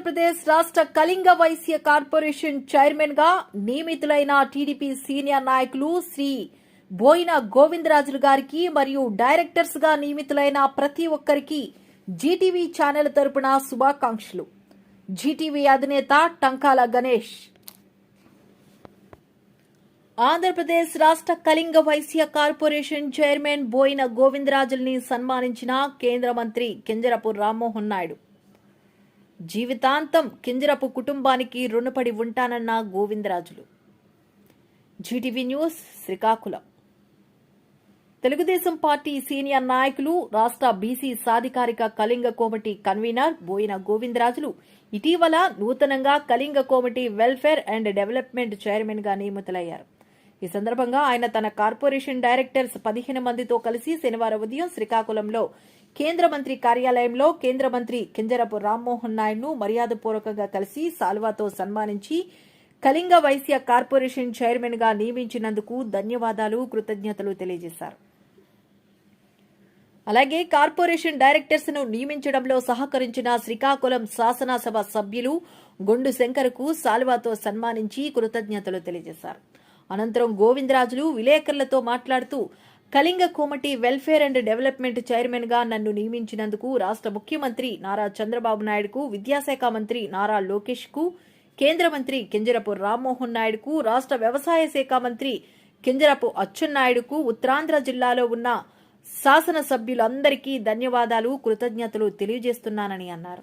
ఆంధ్రప్రదేశ్ రాష్ట్ర కళింగ వైశ్య కార్పొరేషన్ చైర్మన్గా నియమితులైన టీడీపీ సీనియర్ నాయకులు శ్రీ బోయిన గోవిందరాజులు గారికి మరియు డైరెక్టర్స్గా నియమితులైన ప్రతి ఒక్కరికి జీటీవీ ఛానల్ తరపున శుభాకాంక్షలు. జీటీవీ అధినేత టంకాల గణేష్. ఆంధ్రప్రదేశ్ రాష్ట్ర కళింగ వైశ్య కార్పొరేషన్ చైర్మన్ బోయిన గోవిందరాజుల్ని సన్మానించిన కేంద్ర మంత్రి కింజరపు రామ్మోహన్ నాయుడు. జీవితాంతం కింజరపు కుటుంబానికి రుణపడి ఉంటానన్న Govindarajulu. GTV news Srikakulam. Telugu Desam party senior నాయకులు రాష్ట్ర బీసీ సాధికారిక కళింగ కోమిటీ కన్వీనర్ బోయిన గోవిందరాజులు ఇటీవల నూతనంగా Kalinga Komati welfare and development చైర్మన్గా నియమితులయ్యారు. ఈ సందర్భంగా ఆయన తన కార్పొరేషన్ డైరెక్టర్స్ పదిహేను మందితో కలిసి శనివారం ఉదయం శ్రీకాకుళంలో కేంద్ర మంత్రి కార్యాలయంలో కేంద్ర మంత్రి కింజరపు రామ్మోహన్ నాయుడును మర్యాదపూర్వకంగా కలిసి సాల్వాతో సన్మానించి కళింగ వైశ్య కార్పొరేషన్ చైర్మన్గా నియమించినందుకు ధన్యవాదాలు కృతజ్ఞతలు తెలియజేశారు. అలాగే కార్పొరేషన్ డైరెక్టర్స్ను నియమించడంలో సహకరించిన శ్రీకాకుళం శాసనసభ సభ్యులు గొండు శంకర్కు సాల్వాతో సన్మానించి కృతజ్ఞతలు తెలియజేశారు. అనంతరం గోవిందరాజులు విలేకరులతో మాట్లాడుతూ Kalinga Komati welfare and development చైర్మన్గా నన్ను నియమించినందుకు రాష్ట్ర ముఖ్యమంత్రి నారా చంద్రబాబు నాయుడుకు విద్యాశాఖ మంత్రి నారా లోకేష్కు కేంద్ర మంత్రి కింజరపు రామ్మోహన్ నాయుడుకు రాష్ట్ర వ్యవసాయ శాఖ మంత్రి కింజరపు అచ్చెన్నాయుడుకు ఉత్తరాంధ్ర జిల్లాలో ఉన్న శాసనసభ్యులందరికీ ధన్యవాదాలు కృతజ్ఞతలు తెలియజేస్తున్నానని అన్నారు.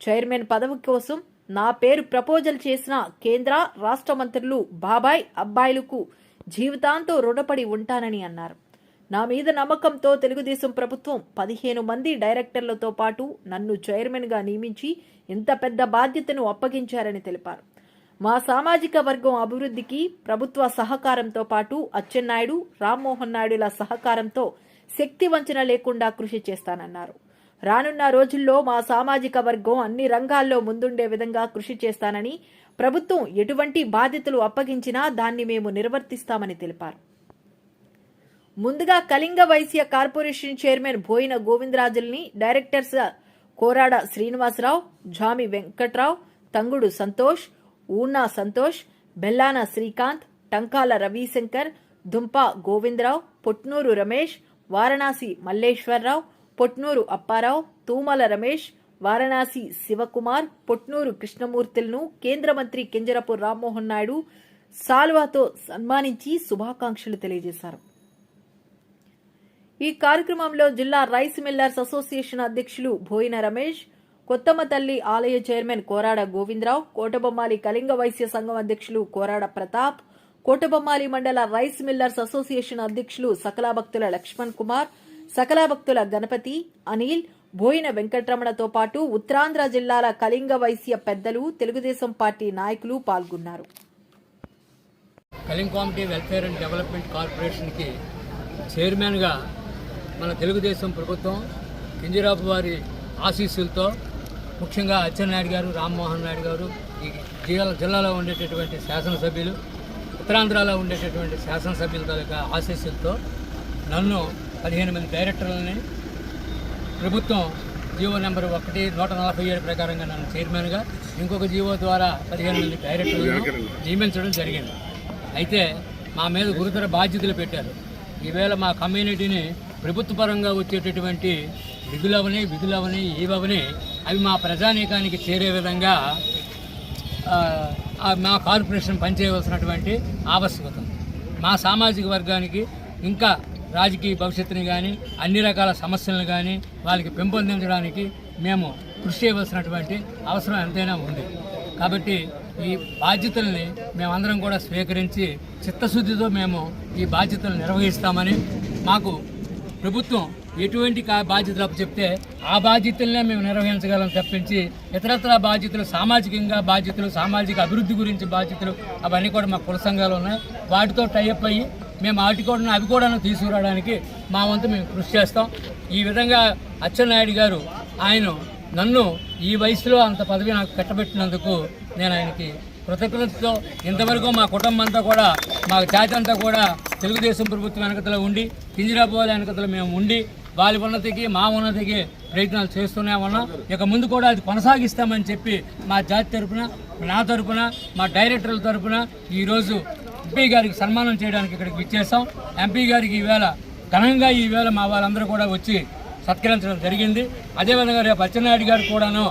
చైర్మన్ పదవి కోసం నా పేరు ప్రపోజల్ చేసిన కేంద్ర రాష్ట్ర మంత్రులు బాబాయ్ అబ్బాయిలకు జీవితాంతో రుణపడి ఉంటానని అన్నారు. నా మీద నమ్మకంతో తెలుగుదేశం ప్రభుత్వం పదిహేను మంది డైరెక్టర్లతో పాటు నన్ను చైర్మన్గా నియమించి ఇంత పెద్ద బాధ్యతను అప్పగించారని తెలిపారు. మా సామాజిక వర్గం అభివృద్ధికి ప్రభుత్వ సహకారంతో పాటు అచ్చెన్నాయుడు రామ్మోహన్ నాయుడుల సహకారంతో శక్తి వంచన లేకుండా కృషి చేస్తానన్నారు. రానున్న రోజుల్లో మా సామాజిక వర్గం అన్ని రంగాల్లో ముందుండే విధంగా కృషి చేస్తానని ప్రభుత్వం ఎటువంటి బాధ్యతలు అప్పగించినా దాన్ని మేము నిర్వర్తిస్తామని తెలిపారు. ముందుగా కళింగ వైశ్య కార్పొరేషన్ చైర్మన్ బోయిన గోవిందరాజుల్ని డైరెక్టర్స్ కోరాడ శ్రీనివాసరావు జామి వెంకట్రావు తంగుడు సంతోష్ ఊనా సంతోష్ బెల్లాన శ్రీకాంత్ టంకాల రవిశంకర్ దుంప గోవిందరావు పొట్నూరు రమేష్ వారణాసి మల్లేశ్వరరావు పొట్నూరు అప్పారావు తూమల రమేష్ వారణాసి శివకుమార్ పొట్నూరు కృష్ణమూర్తులను కేంద్ర మంత్రి కింజరపు రామ్మోహన్ నాయుడు సాల్వాతో సన్మానించి శుభాకాంక్షలు తెలియజేశారు. ఈ కార్యక్రమంలో జిల్లా రైస్ మిల్లర్స్ అసోసియేషన్ అధ్యక్షులు బోయిన రమేష్ కొత్తమ్మ తల్లి ఆలయ చైర్మన్ కోరాడ గోవిందరావు కోటబొమ్మాలి కళింగ వైశ్య సంఘం అధ్యక్షులు కోరాడ ప్రతాప్ కోటబొమ్మాలి మండల రైస్ మిల్లర్స్ అసోసియేషన్ అధ్యక్షులు సకలాభక్తుల లక్ష్మణ్ కుమార్ సకలాభక్తుల గణపతి అనిల్ బోయిన వెంకటరమణతో పాటు ఉత్తరాంధ్ర జిల్లాల కళింగ వైశ్య పెద్దలు తెలుగుదేశం పార్టీ నాయకులు పాల్గొన్నారు. Kalinga Komati welfare and development కార్పొరేషన్కి చైర్మన్గా మన తెలుగుదేశం ప్రభుత్వం కింజరాపు వారి ఆశీస్సులతో ముఖ్యంగా అచ్చెన్నాయుడు గారు రామ్మోహన్ నాయుడు గారు ఈ జిల్లా జిల్లాలో ఉండేటటువంటి శాసనసభ్యులు ఉత్తరాంధ్రలో ఉండేటటువంటి శాసనసభ్యుల తాలూకా ఆశీస్సులతో నన్ను పదిహేను మంది డైరెక్టర్లని ప్రభుత్వం జీవో నెంబర్ ఒకటి నూట నలభై ఏడు ప్రకారంగా నన్ను చైర్మన్గా ఇంకొక జీవో ద్వారా పదిహేను మంది డైరెక్టర్లను నియమించడం జరిగింది. అయితే మా మీద గురుతర బాధ్యతలు పెట్టారు. ఈవేళ మా కమ్యూనిటీని ప్రభుత్వ పరంగా వచ్చేటటువంటి విధులవని విధులవని ఏవని అవి మా ప్రజానీకానికి చేరే విధంగా మా కార్పొరేషన్ పనిచేయవలసినటువంటి ఆవశ్యకత ఉంది. మా సామాజిక వర్గానికి ఇంకా రాజకీయ భవిష్యత్తుని కానీ అన్ని రకాల సమస్యలను కానీ వాళ్ళకి పెంపొందించడానికి మేము కృషి చేయవలసినటువంటి అవసరం ఎంతైనా ఉంది కాబట్టి ఈ బాధ్యతల్ని మేమందరం కూడా స్వీకరించి చిత్తశుద్ధితో మేము ఈ బాధ్యతలు నిర్వహిస్తామని మాకు ప్రభుత్వం ఎటువంటి కా- బాధ్యతలు చెప్తే ఆ బాధ్యతలనే మేము నిర్వహించగలం తప్పించి ఇతరత్ర బాధ్యతలు సామాజికంగా బాధ్యతలు సామాజిక అభివృద్ధి గురించి బాధ్యతలు అవన్నీ కూడా మా కుల సంఘాలు ఉన్నాయి. వాటితో టైఅప్ అయ్యి మేము వాటి కూడా అవి కూడా తీసుకురావడానికి మా వంతు మేము కృషి చేస్తాం. ఈ విధంగా అచ్చెన్నాయుడు గారు ఆయన నన్ను ఈ వయసులో అంత పదవి నాకు కట్టబెట్టినందుకు నేను ఆయనకి కృతజ్ఞతతో ఇంతవరకు మా కుటుంబం అంతా కూడా మా జాతి అంతా కూడా తెలుగుదేశం ప్రభుత్వం వెనకతలో ఉండి కింజరాబాద్ వెనకతలో మేము ఉండి వాళ్ళ ఉన్నతికి మా ఉన్నతికి ప్రయత్నాలు చేస్తూనే ఉన్నాం. ఇక ముందు కూడా అది కొనసాగిస్తామని చెప్పి మా జాతి తరపున నా తరపున మా డైరెక్టర్ల తరపున ఈరోజు ఎంపీ గారికి సన్మానం చేయడానికి ఇక్కడికి ఇచ్చేసాం ఎంపీ గారికి ఈవేళ ఘనంగా ఈవేళ మా వాళ్ళందరూ కూడా వచ్చి సత్కరించడం జరిగింది. అదేవిధంగా రేపు అచ్చెన్నాయుడు గారు కూడాను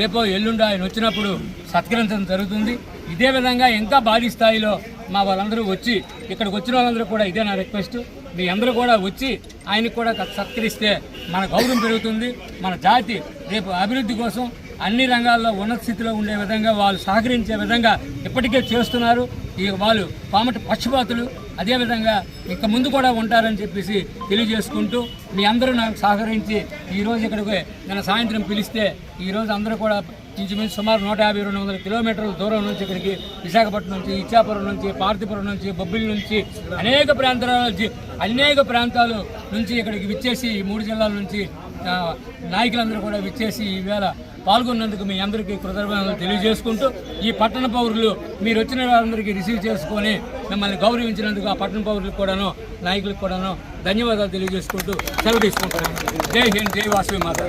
రేపు ఎల్లుండి ఆయన వచ్చినప్పుడు సత్కరించడం జరుగుతుంది. ఇదే విధంగా ఇంకా భారీ స్థాయిలో మా వాళ్ళందరూ వచ్చి ఇక్కడికి వచ్చిన వాళ్ళందరూ కూడా ఇదే నా రిక్వెస్ట్. మీ అందరూ కూడా వచ్చి ఆయనకు కూడా సత్కరిస్తే మన గౌరవం పెరుగుతుంది. మన జాతి రేపు అభివృద్ధి కోసం అన్ని రంగాల్లో ఉన్నత స్థితిలో ఉండే విధంగా వాళ్ళు సహకరించే విధంగా ఇప్పటికే చేస్తున్నారు. ఈ వాళ్ళు పామటి పక్షపాతులు. అదేవిధంగా ఇంకా ముందు కూడా ఉంటారని చెప్పేసి తెలియజేసుకుంటూ మీ అందరూ నాకు సహకరించి ఈరోజు ఇక్కడికి నేను సాయంత్రం పిలిస్తే ఈరోజు అందరూ కూడా ఇంచుమించు సుమారు నూట యాభై రెండు వందల కిలోమీటర్ల దూరం నుంచి ఇక్కడికి విశాఖపట్నం నుంచి ఇచ్చాపురం నుంచి పార్థిపురం నుంచి బొబ్బిలి నుంచి అనేక ప్రాంతాల నుంచి అనేక ప్రాంతాలు నుంచి ఇక్కడికి విచ్చేసి ఈ మూడు జిల్లాల నుంచి నాయకులందరూ కూడా విచ్చేసి ఈవేళ పాల్గొన్నందుకు మీ అందరికీ కృతజ్ఞతలు తెలియజేసుకుంటూ ఈ పట్టణ పౌరులు మీరు వచ్చిన వారందరికీ రిసీవ్ చేసుకొని మిమ్మల్ని గౌరవించినందుకు ఆ పట్టణ పౌరులకు కూడాను నాయకులకు కూడాను ధన్యవాదాలు తెలియజేసుకుంటూ సెలవు తీసుకుంటున్నాను. జై హింద్ జై వాసవి మాత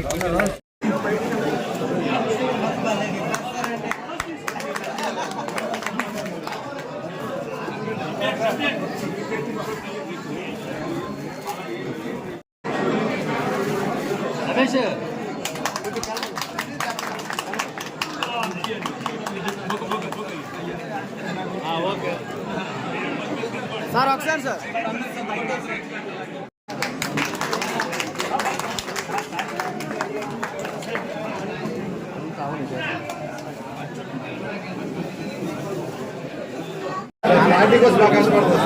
సార్ ఒకసారి సార్. పార్టీ కోసం బాగా కష్టపడుతుంది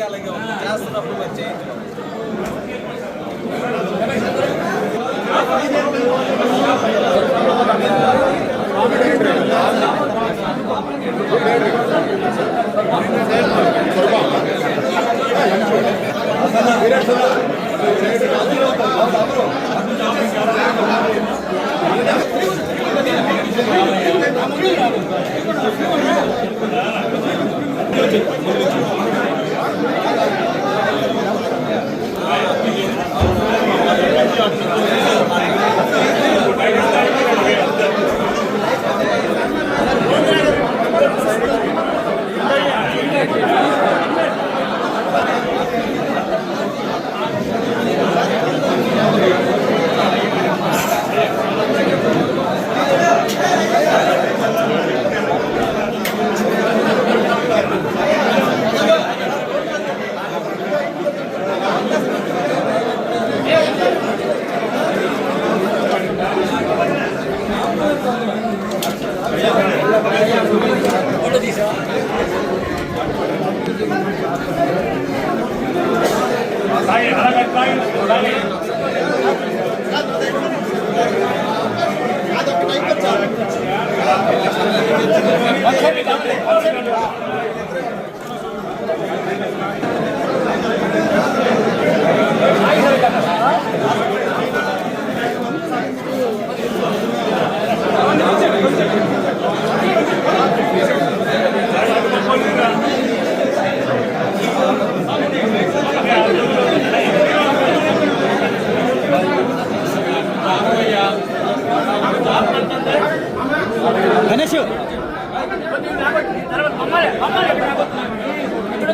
అందరికీ అలాగే ఉంది చేస్తున్నప్పుడు మరి చేయించడం ఇక్కడ